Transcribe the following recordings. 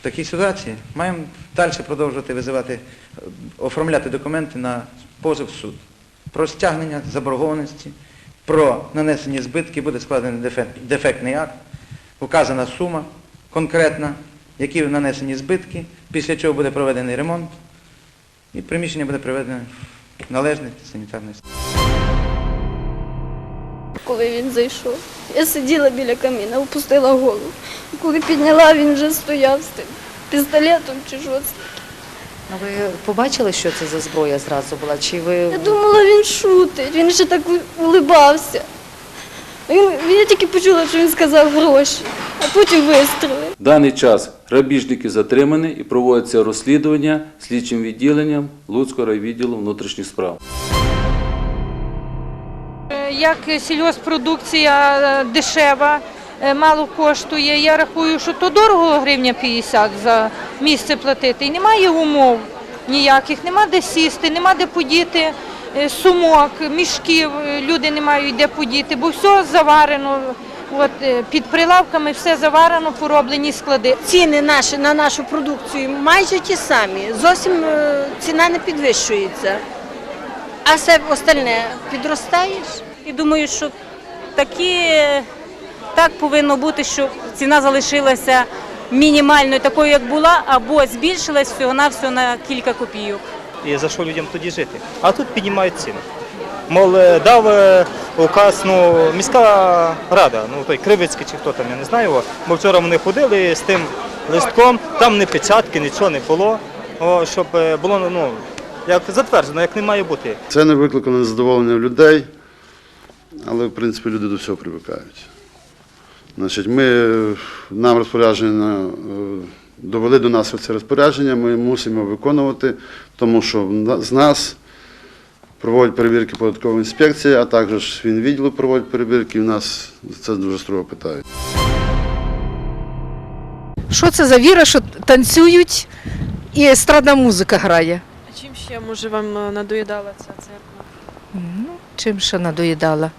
в такій ситуації маємо далі продовжувати визивати, е, оформляти документи на позов в суд. Про стягнення заборгованості, про нанесені збитки буде складений дефе- дефектний акт, указана сума конкретна, які нанесені збитки, після чого буде проведений ремонт і приміщення буде приведено в належний санітарний стан. Коли він зайшов. Я сиділа біля каміна, опустила голову. Коли підняла, він вже стояв з тим пістолетом чи що це. Ну, ви побачили, що це за зброя зразу була? Чи ви Я думала, він шутить, він ще так улибався. Він, я тільки почула, що він сказав гроші, а потім вистрілив. В даний час грабіжники затримані і проводиться розслідування слідчим відділенням Луцького райвідділу внутрішніх справ. Як сільгоспродукція е, дешева, е, мало коштує. Я рахую, що то дорого гривня 50 за місце платити. І немає умов ніяких, нема де сісти, нема де подіти е, сумок, мішків, люди не мають де подіти, бо все заварено. От, під прилавками все заварено, пороблені склади. ціни наші на нашу продукцію майже ті самі. Зовсім ціна не підвищується. А все остальне підростаєш. І думаю, що такі, так повинно бути, щоб ціна залишилася мінімальною, такою, як була, або збільшилась всього-навсього на кілька копійок. і за що людям тоді жити. А тут піднімають ціни. Мол, е, дав е, указ ну, міська рада, ну той Кривицький чи хто там, я не знаю його. Бо вчора вони ходили з тим листком, там не печатки, нічого не було, о, щоб е, було ну, як затверджено, як не має бути. Це не викликано незадоволення людей, але в принципі люди до всього привикають. Значить, ми, нам розпорядження е, довели до нас це розпорядження, ми мусимо виконувати, тому що з нас проводять перевірки податкова інспекція, а також він відділу проводить перевірки, і в нас це дуже строго питають. Що це за віра, що танцюють і естрадна музика грає? А чим ще може вам е, надоїдала ця церква? Ну, чим ще надоїдала?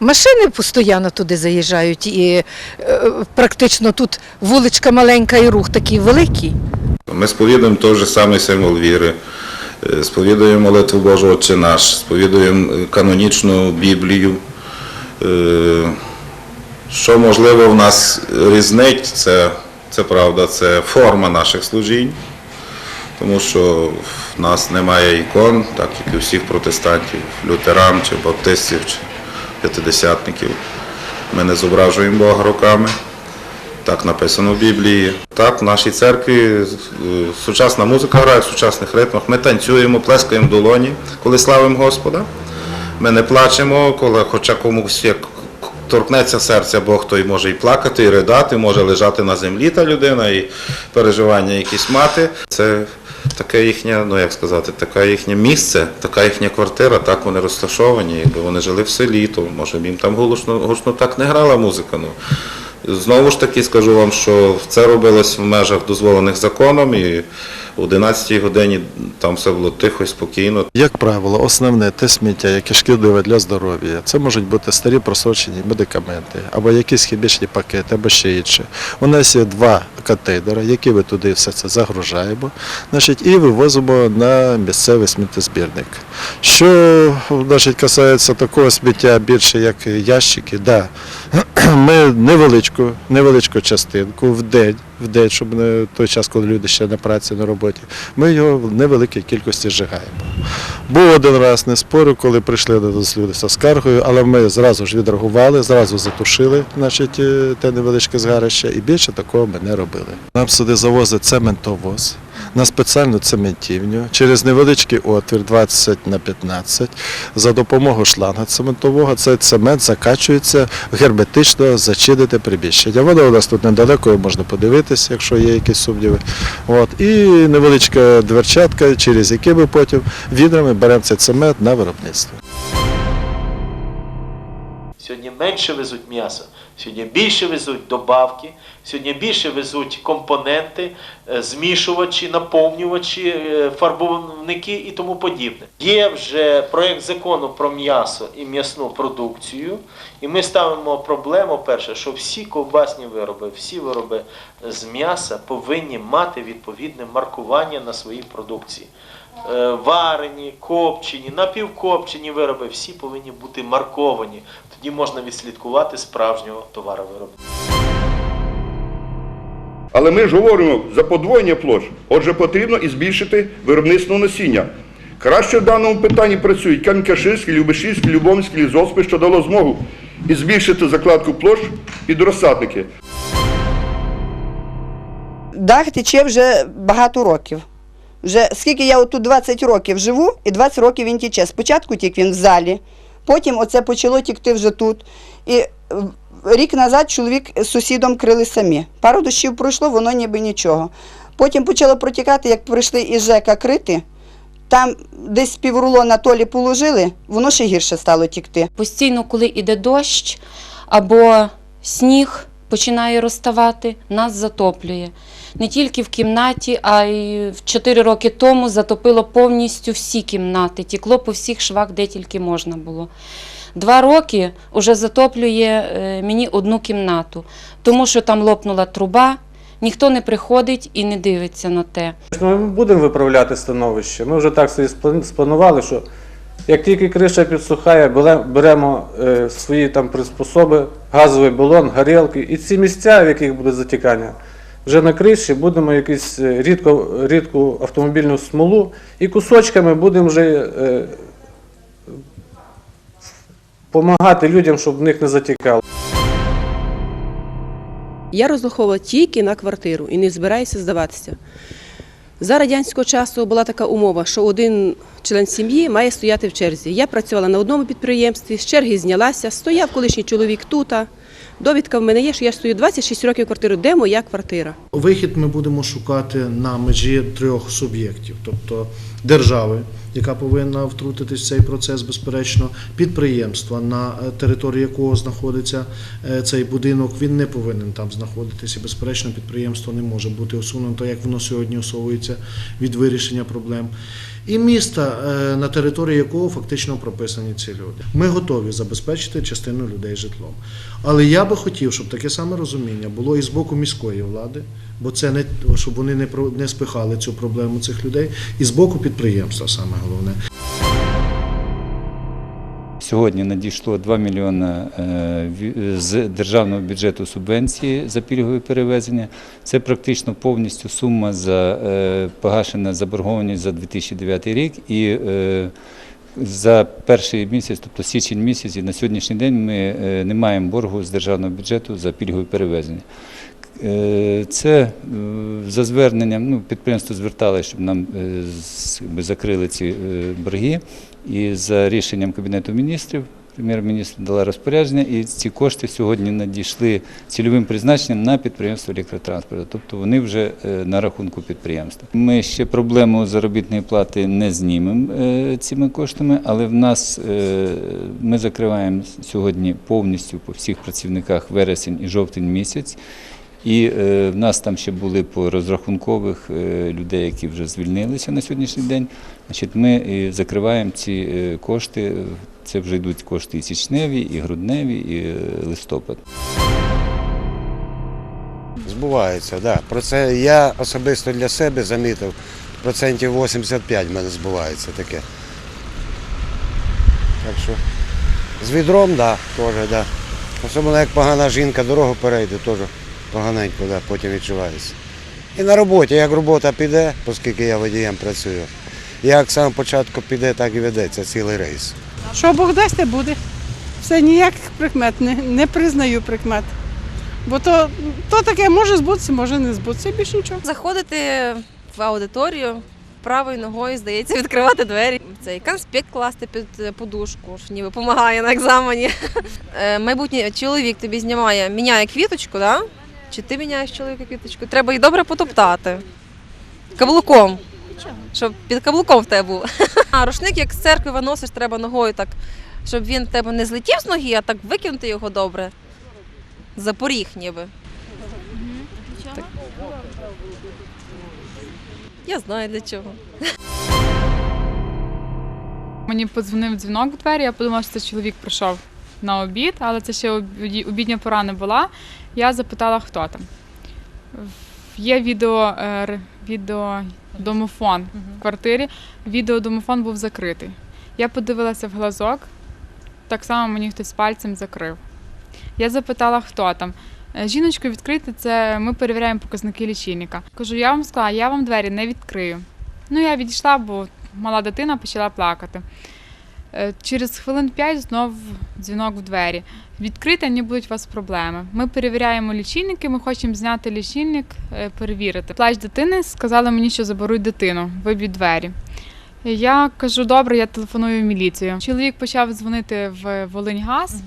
Машини постійно туди заїжджають, і е, практично тут вуличка маленька і рух такий великий. Ми сповідуємо той же самий символ віри, е, сповідуємо молитву Божого Отче наш, сповідуємо е, канонічну Біблію. Е, Що можливо в нас різнить, це, це правда, це форма наших служінь, тому що в нас немає ікон, так як і у всіх протестантів, лютеран чи баптистів чи п'ятидесятників. Ми не зображуємо Бога руками. Так написано в Біблії. Так, в нашій церкві е, сучасна музика грає в сучасних ритмах. Ми танцюємо, плескаємо в долоні, коли славимо Господа. Ми не плачемо, коли хоча комусь як торкнеться серця Бог, той може і плакати, і ридати, може лежати на землі та людина, і переживання якісь мати. Це таке їхнє, ну як сказати, таке їхнє місце, така їхня квартира, так вони розташовані. Якби вони жили в селі, то може б їм там гучно, гучно так не грала музика. Ну. Знову ж таки скажу вам, що це робилось в межах дозволених законом, і о 11 годині там все було тихо спокійно. Як правило, основне те сміття, яке шкідливе для здоров'я, це можуть бути старі просрочені медикаменти, або якісь хімічні пакети, або ще інше. У нас є два контейнери, які ми туди все це загружаємо, значить, і вивозимо на місцевий сміттєзбірник. Що значить, касається такого сміття більше, як ящики, да. ми невеличку, невеличку частинку в день, в день, щоб не той час, коли люди ще на праці, на роботі, ми його в невеликій кількості зжигаємо. Був один раз, не спорю, коли прийшли до нас люди зі скаргою, але ми зразу ж відреагували, зразу затушили значить, те невеличке згарище і більше такого ми не робили. Нам сюди завозить цементовоз на спеціальну цементівню через невеличкий отвір 20 на 15 за допомогою шланга цементового цей цемент закачується герметично зачинити приміщення. Воно у нас тут недалеко, можна подивитися, якщо є якісь сумніви. От. І невеличка дверчатка, через які ми потім відрами беремо цей цемент на виробництво. Сьогодні менше везуть м'ясо, сьогодні більше везуть добавки, сьогодні більше везуть компоненти, е, змішувачі, наповнювачі, е, фарбовники і тому подібне. Є вже проєкт закону про м'ясо і м'ясну продукцію, і ми ставимо проблему перше, що всі ковбасні вироби, всі вироби з м'яса повинні мати відповідне маркування на своїй продукції. Е, Варені, копчені, напівкопчені вироби всі повинні бути марковані. Тоді можна відслідкувати справжнього товаровиробника. Але ми ж говоримо за подвоєння площ. Отже, потрібно і збільшити виробництво насіння. Краще в даному питанні працюють Кам'янка-Ширський, Любешівський, Любомський, Лізоспи, що дало змогу і збільшити закладку площ під розсадники. Дах тече вже багато років. Вже скільки я отут 20 років живу, і 20 років він тече. Спочатку тік він в залі, потім оце почало тікти вже тут. І е, рік назад чоловік з сусідом крили самі. Пару дощів пройшло, воно ніби нічого. Потім почало протікати, як прийшли із ЖЕКа крити. Там десь піврулона толі положили, воно ще гірше стало тікти. Постійно, коли йде дощ або сніг починає розставати, нас затоплює. Не тільки в кімнаті, а й в 4 роки тому затопило повністю всі кімнати, тікло по всіх швах, де тільки можна було. Два роки вже затоплює е, мені одну кімнату, тому що там лопнула труба, ніхто не приходить і не дивиться на те. Ми будемо виправляти становище. Ми вже так собі спланували, що як тільки криша підсухає, беремо е, свої там приспособи, газовий балон, горілки, і ці місця, в яких буде затікання, вже на криші будемо якусь е, рідко, рідку автомобільну смолу і кусочками будемо вже е, допомагати людям, щоб в них не затікало. Я розраховувала тільки на квартиру і не збираюся здаватися. За радянського часу була така умова, що один член сім'ї має стояти в черзі. Я працювала на одному підприємстві, з черги знялася, стояв колишній чоловік тут. Довідка в мене є, що я стою 26 років квартиру. Де моя квартира? Вихід ми будемо шукати на межі трьох суб'єктів, тобто держави, яка повинна втрутитись в цей процес, безперечно, підприємства, на території якого знаходиться е, цей будинок, він не повинен там знаходитися. Безперечно, підприємство не може бути усунуто, як воно сьогодні усовується від вирішення проблем. І міста, е, на території якого фактично прописані ці люди. Ми готові забезпечити частину людей житлом. Але я би хотів, щоб таке саме розуміння було і з боку міської влади, бо це не щоб вони не спихали цю проблему цих людей, і з боку підприємства саме головне. Сьогодні надійшло 2 мільйони е, з державного бюджету субвенції за пільгові перевезення. Це практично повністю сума за е, погашена заборгованість за 2009 рік. І е, за перший місяць, тобто січень місяць, і на сьогоднішній день ми не маємо боргу з державного бюджету за пільгові перевезення. Е, Це е, за зверненням, ну, підприємство зверталося, щоб нам е, закрили ці борги. І за рішенням Кабінету міністрів, прем'єр-міністр дала розпорядження, і ці кошти сьогодні надійшли цільовим призначенням на підприємство електротранспорту. Тобто вони вже на рахунку підприємства. Ми ще проблему заробітної плати не знімемо цими коштами, але в нас ми закриваємо сьогодні повністю по всіх працівниках вересень і жовтень місяць. І е, в нас там ще були по розрахункових е, людей, які вже звільнилися на сьогоднішній день. Значить, ми закриваємо ці е, кошти. Це вже йдуть кошти і січневі, і грудневі, і е, листопад. Збувається, так. Да. Про це я особисто для себе замітив. Процентів 85 в мене збувається таке. Так що з відром, так, да, теж, да. Особливо як погана жінка дорогу перейде, теж поганенько, да, потім відчувається. І на роботі, як робота піде, оскільки я водієм працюю, як з початку піде, так і ведеться цілий рейс. Що Бог дасть, те буде. Все ніяких прикмет, не, не признаю прикмет. Бо то, то таке може збутися, може не збутися, більше нічого. Заходити в аудиторію правою ногою, здається, відкривати двері. Цей конспект класти під подушку, що ніби допомагає на екзамені. Е, Майбутній чоловік тобі знімає, міняє квіточку, да? Чи ти міняєш чоловіка квіточку? Треба її добре потоптати. Каблуком. Щоб під каблуком в тебе був. А рушник, як з церкви виносиш, треба ногою так щоб він в тебе не злетів з ноги, а так викинути його добре. За поріг ніби. Так. Я знаю для чого. Мені подзвонив дзвінок в двері, я подумала, що це чоловік прийшов на обід, але це ще обідня пора не була. Я запитала, хто там. Є відео, е, відеодомофон в квартирі. Відеодомофон був закритий. Я подивилася в глазок, так само мені хтось пальцем закрив. Я запитала, хто там. Е, Жіночко, відкрити це ми перевіряємо показники лічильника. Кажу, я вам сказала, я вам двері не відкрию. Ну, я відійшла, бо мала дитина почала плакати. Е, Через хвилин 5 знов дзвінок в двері. Відкрите, не будуть у вас проблеми. Ми перевіряємо лічильники, ми хочемо зняти лічильник, е, перевірити. Плач дитини сказали мені, що заберуть дитину, виб'ють двері. Я кажу, добре, я телефоную в міліцію. Чоловік почав дзвонити в Волиньгаз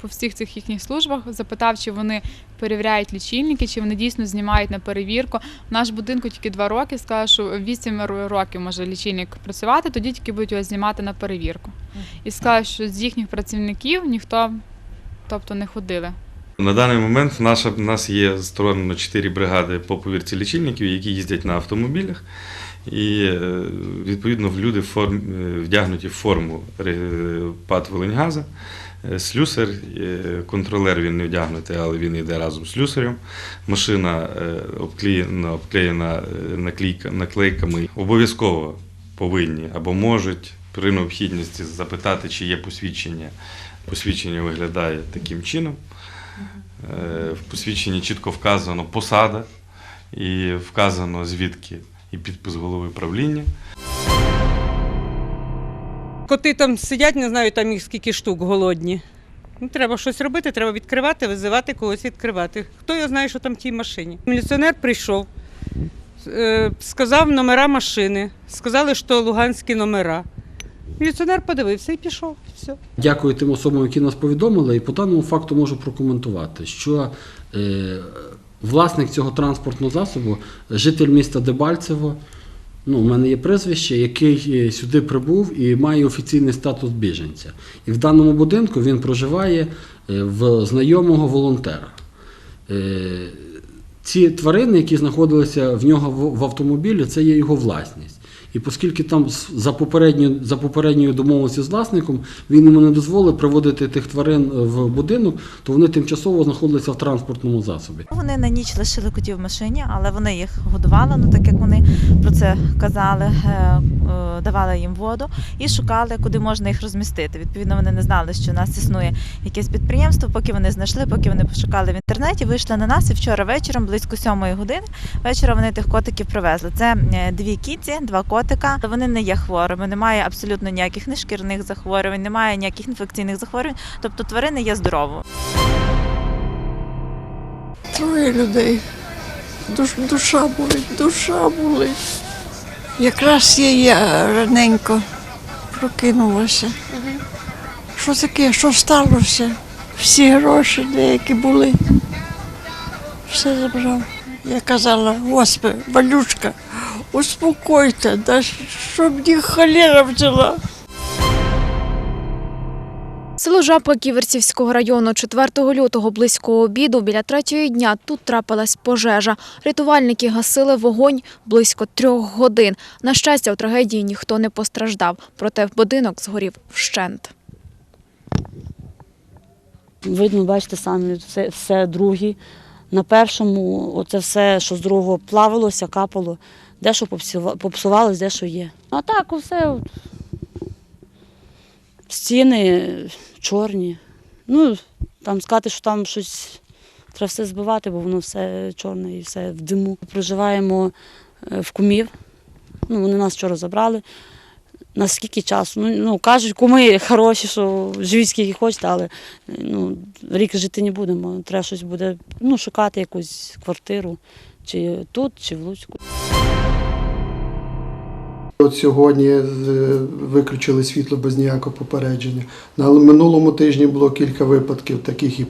по всіх цих їхніх службах, запитав, чи вони перевіряють лічильники, чи вони дійсно знімають на перевірку. В наш будинку тільки два роки, сказали, що 8 ро- років може лічильник працювати, тоді тільки будуть його знімати на перевірку. І сказали, що з їхніх працівників ніхто тобто не ходили. На даний момент наша, в нас є створено 4 бригади по повірці лічильників, які їздять на автомобілях. І е, відповідно люди е, вдягнуті в форму ре- ПАТ Волиньгаза. Е, Слюсар, е, контролер він не вдягнутий, але він йде разом з слюсарем. Машина е, обклеєна, обклеєна наклейками. Обов'язково повинні або можуть при необхідності запитати, чи є посвідчення. Посвідчення виглядає таким чином. В посвідченні чітко вказано посада і вказано звідки і підпис голови правління. Коти там сидять, не знаю, там їх скільки штук голодні. Ну, треба щось робити, треба відкривати, визивати когось відкривати. Хто його знає, що там в тій машині? Міліціонер прийшов, е, сказав номера машини, сказали, що луганські номера. Міліціонер подивився і пішов. Все. Дякую тим особам, які нас повідомили, і по даному факту можу прокоментувати, що е, власник цього транспортного засобу, житель міста Дебальцево, ну, у мене є прізвище, який е, сюди прибув і має офіційний статус біженця. І в даному будинку він проживає е, в знайомого волонтера. Е, ці тварини, які знаходилися в нього в- в автомобілі, це є його власність. І оскільки там за попередньою, за попередньою домовленістю з власником він йому не дозволив приводити тих тварин е, в будинок, то вони тимчасово знаходилися в транспортному засобі. Вони на ніч лишили котів в машині, але вони їх годували, ну так як вони про це казали, е, е, давали їм воду і шукали, куди можна їх розмістити. Відповідно, вони не знали, що у нас існує якесь підприємство. Поки вони знайшли, поки вони пошукали в інтернеті, вийшли на нас. І вчора вечором, близько сьомої години, вечора вони тих котиків привезли. Це дві кіці, два котика. Вони не є хворими, немає абсолютно ніяких ні шкірних захворювань, немає ніяких інфекційних захворювань. Тобто тварини є здорові. Троє людей. Душ, душа болить, душа болить. Якраз я, раненько прокинулася. Що таке? Що сталося? Всі гроші деякі були. Все забрав. Я казала, Господи, Валюшка, успокойся, да щоб їх холера взяла. Село Жабка Ківерцівського району 4 лютого близько обіду біля третьої дня тут трапилась пожежа. Рятувальники гасили вогонь близько трьох годин. На щастя, у трагедії ніхто не постраждав, проте будинок згорів вщент. Видно, бачите, самі все, все другі. На першому оце все, що з другого плавилося, капало, дещо попсува- попсувалось, дещо є. А так, усе от. стіни чорні. Ну, там сказати, що там щось треба все збивати, бо воно все чорне і все в диму. Проживаємо е, в кумів. Ну, вони нас вчора забрали. На скільки часу? Ну, ну кажуть, куми хороші, що живіть скільки хочете, але ну, рік жити не будемо. Треба щось буде ну, шукати якусь квартиру, чи тут, чи в Луцьку. От сьогодні е, виключили світло без ніякого попередження. На минулому тижні було кілька випадків таких і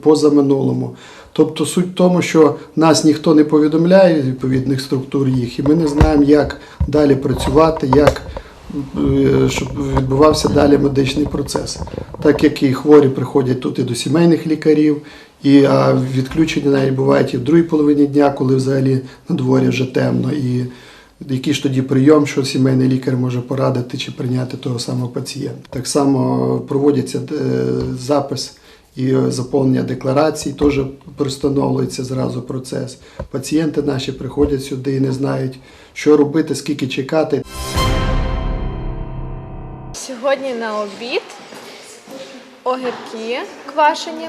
позаминулому. Тобто суть в тому, що нас ніхто не повідомляє відповідних структур їх, і ми не знаємо, як далі працювати, як е, щоб відбувався далі медичний процес. Так як і хворі приходять тут і до сімейних лікарів, і а відключення навіть бувають і в другій половині дня, коли взагалі на дворі вже темно. І який ж тоді прийом, що сімейний лікар може порадити чи прийняти того самого пацієнта. Так само проводиться е, запис і заповнення декларацій, теж пристановлюється зразу процес. Пацієнти наші приходять сюди і не знають, що робити, скільки чекати. Сьогодні на обід огірки квашені,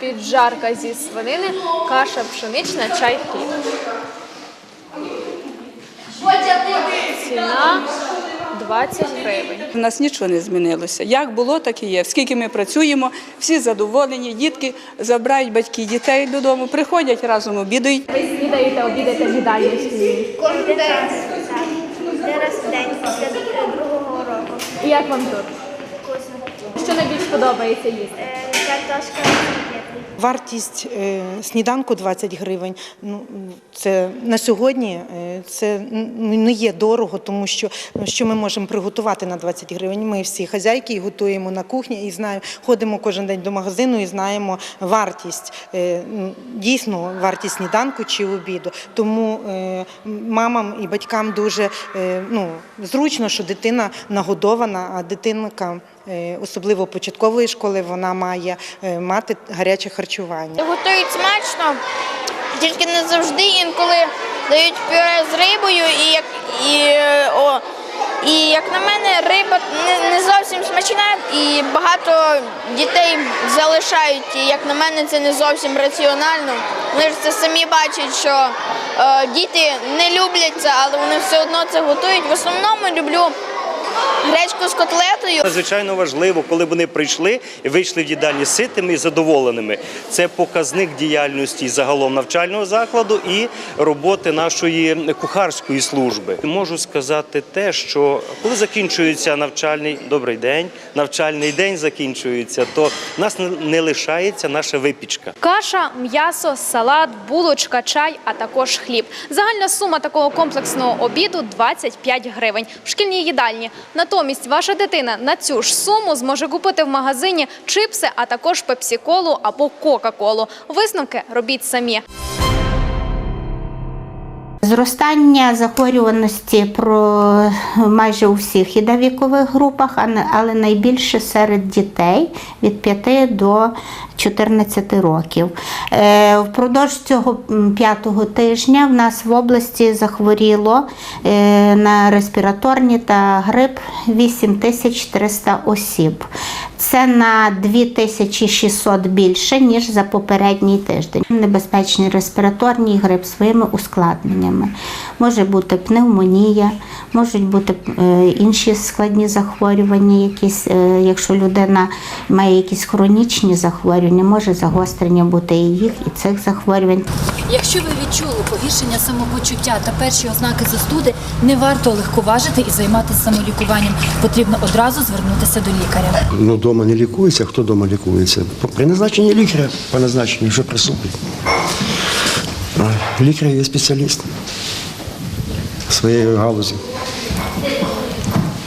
піджарка зі свинини, каша пшенична, чай хліб. Ціна 20 гривень. У нас нічого не змінилося. Як було, так і є. Скільки ми працюємо, всі задоволені, дітки забирають батьки дітей додому, приходять разом обідають. Ви снідаєте, обідаєте в Кожен день. Один раз в день після другого року. І як вам тут? Вкусно. Що найбільш подобається їсти? Е, Картошка. Вартість е, сніданку 20 гривень. Ну це на сьогодні е, це ну, не є дорого, тому що ну, що ми можемо приготувати на 20 гривень. Ми всі хазяйки і готуємо на кухні і знаємо, ходимо кожен день до магазину і знаємо вартість е, дійсно вартість сніданку чи обіду. Тому мамам і батькам дуже ну, зручно, що дитина нагодована, а дитинка. Е, Особливо початкової школи вона має е, мати гаряче харчування. Готують смачно, тільки не завжди інколи дають пюре з рибою і як і, о, і як на мене, риба не, не зовсім смачна, і багато дітей залишають. І як на мене, це не зовсім раціонально. Вони ж це самі бачать, що е, діти не люблять це, але вони все одно це готують. В основному люблю гречку з котлетою. Надзвичайно важливо, коли вони прийшли і вийшли в їдальні ситими і задоволеними. Це показник діяльності загалом навчального закладу і роботи нашої кухарської служби. Можу сказати те, що коли закінчується навчальний добрий день, навчальний день закінчується, то в нас не- не лишається наша випічка. Каша, м'ясо, салат, булочка, чай, а також хліб. Загальна сума такого комплексного обіду 25 гривень в шкільній їдальні. Натомість ваша дитина на цю ж суму зможе купити в магазині чипси, а також пепсі-колу або кока-колу. Висновки робіть самі. Зростання захворюваності про майже у всіх вікових групах, але найбільше серед дітей від 5 до 14 років. Е, Впродовж цього п'ятого тижня в нас в області захворіло е, на респіраторні та грип 8300 осіб. Це на 2600 більше, ніж за попередній тиждень. Небезпечний респіраторний грип своїми ускладненнями. Може бути пневмонія, можуть бути е, інші складні захворювання, якісь, е, якщо людина має якісь хронічні захворювання, може загострення бути і їх, і цих захворювань. Якщо ви відчули погіршення самопочуття та перші ознаки застуди, не варто легковажити і займатися самолікуванням. Потрібно одразу звернутися до лікаря. Ну, дома не лікується, хто дома лікується? При назначенні лікаря, по назначенню, що присутній. Лікар є спеціаліст своєї галузі.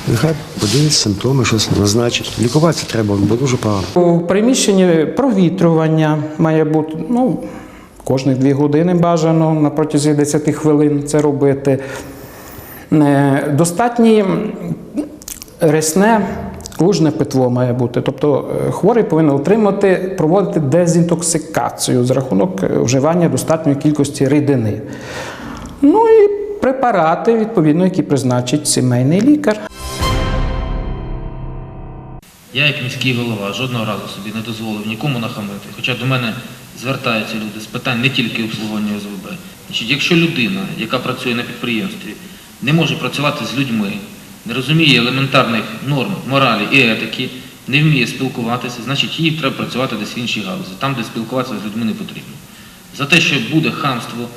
Нехай подивиться симптоми, щось назначить. Лікуватися треба, бо дуже погано. У приміщенні провітрювання має бути ну, кожні дві години бажано на протязі 10 хвилин це робити. Е, Достатнє рясне лужне питво має бути. Тобто е, хворий повинен отримати, проводити дезінтоксикацію за рахунок е, вживання достатньої кількості рідини. Ну і препарати, відповідно, які призначить сімейний лікар. Я, як міський голова, жодного разу собі не дозволив нікому нахамити. Хоча до мене звертаються люди з питань не тільки обслуговування ОСВБ. Якщо людина, яка працює на підприємстві, не може працювати з людьми, не розуміє елементарних норм, моралі і етики, не вміє спілкуватися, значить їй треба працювати десь в іншій галузі, там, де спілкуватися з людьми не потрібно. За те, що буде хамство,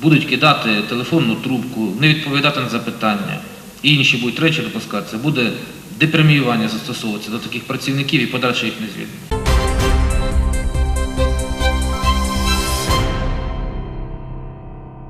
будуть кидати телефонну трубку, не відповідати на запитання і інші будуть речі допускатися, буде депреміювання застосовуватися до таких працівників і подальше їх не звільнення.